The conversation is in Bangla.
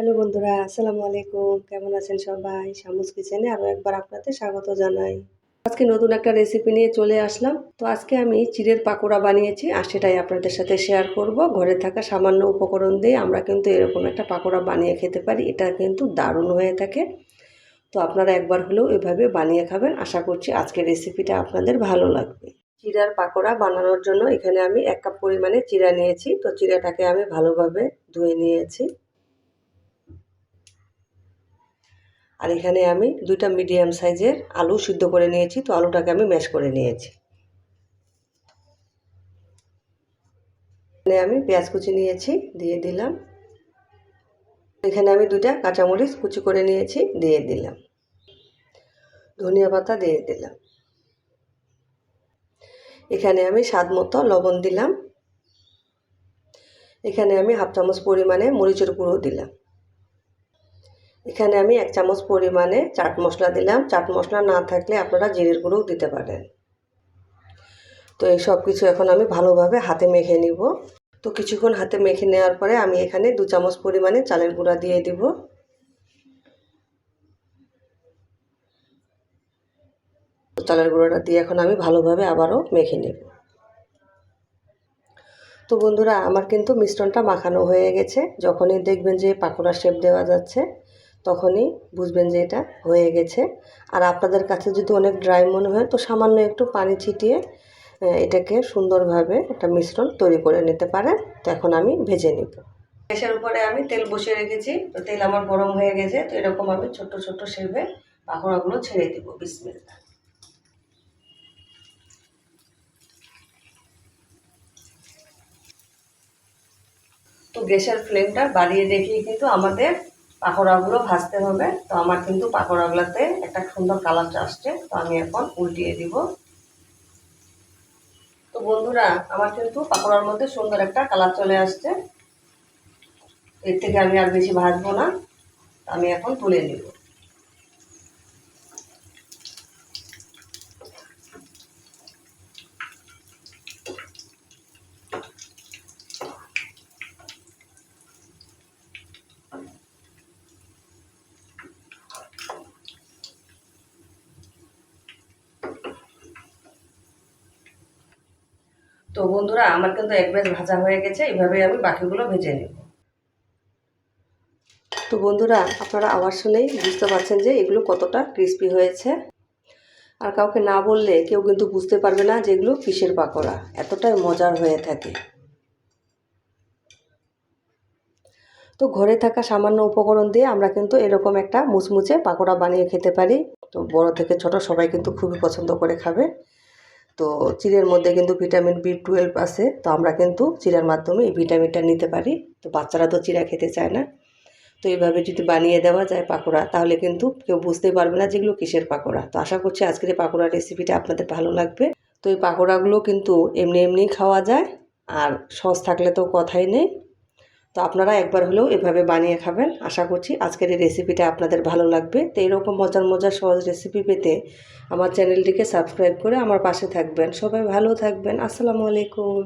হ্যালো বন্ধুরা, আসসালামু আলাইকুম। কেমন আছেন সবাই? শামুস কিচেনে আরও একবার আপনাদের স্বাগত জানাই। আজকে নতুন একটা রেসিপি নিয়ে চলে আসলাম। তো আজকে আমি চিড়ের পাকোড়া বানিয়েছি আর সেটাই আপনাদের সাথে শেয়ার করব। ঘরে থাকা সামান্য উপকরণ দিয়ে আমরা কিন্তু এরকম একটা পাকোড়া বানিয়ে খেতে পারি। এটা কিন্তু দারুণ হয়ে থাকে। তো আপনারা একবার হলেও এভাবে বানিয়ে খাবেন। আশা করছি আজকের রেসিপিটা আপনাদের ভালো লাগবে। চিড়ার পাকোড়া বানানোর জন্য এখানে আমি এক কাপ পরিমাণে চিড়া নিয়েছি। তো চিড়াটাকে আমি ভালোভাবে ধুয়ে নিয়েছি। আর এখানে আমি দুইটা মিডিয়াম সাইজের আলু সিদ্ধ করে নিয়েছি, তো আলুটাকে আমি ম্যাশ করে নিয়েছি। এখানে আমি পেঁয়াজ কুচি নিয়েছি, দিয়ে দিলাম। এখানে আমি দুইটা কাঁচামরিচ কুচি করে নিয়েছি, দিয়ে দিলাম। ধনিয়া পাতা দিয়ে দিলাম। এখানে আমি স্বাদ মতো লবণ দিলাম। এখানে আমি হাফ চামচ পরিমাণে মরিচের গুঁড়ো দিলাম। এখানে আমি এক চামচ পরিমাণে চাট মশলা দিলাম। চাট মশলা না থাকলে আপনারা জিরের গুঁড়োও দিতে পারেন। তো এই সব কিছু এখন আমি ভালোভাবে হাতে মেখে নিব। তো কিছুক্ষণ হাতে মেখে নেওয়ার পরে আমি এখানে দু চামচ পরিমাণে চালের গুঁড়া দিয়ে দিব। চালের গুঁড়োটা দিয়ে এখন আমি ভালোভাবে আবারও মেখে নেব। তো বন্ধুরা, আমার কিন্তু মিশ্রণটা মাখানো হয়ে গেছে। যখনই দেখবেন যে পাকোড়া শেপ দেওয়া যাচ্ছে তখনই বুঝবেন যে এটা হয়ে গেছে। আর আপনাদের কাছে যদি অনেক ড্রাই মনে হয়, তো সামান্য একটু পানি ছিটিয়ে এটাকে সুন্দরভাবে একটা মিশ্রণ তৈরি করে নিতে পারেন। তো এখন আমি ভেজে নিব। গ্যাসের উপরে আমি তেল বসিয়ে রেখেছি। তো তেল আমার গরম হয়ে গেছে। তো এরকম আমি ছোট্ট ছোট্ট শেপে পাকোড়াগুলো ছেড়ে দিব। বিসমিল্লা তো গ্যাসের ফ্লেমটা বাড়িয়ে রেখেই কিন্তু আমাদের পাকোড়াগুলো ভাজতে হবে। তো আমার কিন্তু পাকোড়াগুলোতে একটা সুন্দর কালার আসছে। তো আমি এখন উল্টিয়ে দিব। তো বন্ধুরা, আমার কিন্তু পাকোড়ার মধ্যে সুন্দর একটা কালার চলে আসছে। এর থেকে আমি আর বেশি ভাজবো না। আমি এখন তুলে নিব। তো বন্ধুরা, আমার কিন্তু এক ব্যাচ ভাজা হয়ে গেছে এইভাবে আমি বাকিগুলো ভেজে নেব। তো বন্ধুরা, আপনারা আওয়াজ শুনেই বুঝতে পারছেন যে এগুলো কতটা ক্রিস্পি হয়েছে। আর কাউকে না বললে কেউ কিন্তু বুঝতে পারবে না যে এগুলো কিসের পাকোড়া, এতটাই মজার হয়ে থাকে। তো ঘরে থাকা সামান্য উপকরণ দিয়ে আমরা কিন্তু এরকম একটা মুচমুচে পাকোড়া বানিয়ে খেতে পারি। তো বড় থেকে ছোট সবাই কিন্তু খুবই পছন্দ করে খাবে। তো চিড়ের মধ্যে কিন্তু ভিটামিন বি টুয়েলভ আছে, তো আমরা কিন্তু চিড়ার মাধ্যমে এই ভিটামিনটা নিতে পারি। তো বাচ্চারা তো চিড়া খেতে চায় না। তো এইভাবে যদি বানিয়ে দেওয়া যায় পাকোড়া, তাহলে কিন্তু কেউ বুঝতেই পারবে না যেগুলো কিসের পাকোড়া। তো আশা করছি আজকের এই পাকোড়া রেসিপিটা আপনাদের ভালো লাগবে। তো এই পাকোড়াগুলো কিন্তু এমনি এমনি খাওয়া যায়, আর সস থাকলে তো কথাই নেই। তো আপনারা একবার হলেও এভাবে বানিয়ে খাবেন। আশা করছি আজকের এই রেসিপিটা আপনাদের ভালো লাগবে। তো এরকম মজার মজার, সহজ রেসিপি পেতে আমার চ্যানেলটিকে সাবস্ক্রাইব করে আমার পাশে থাকবেন। সবাই ভালো থাকবেন। আসসালামু আলাইকুম।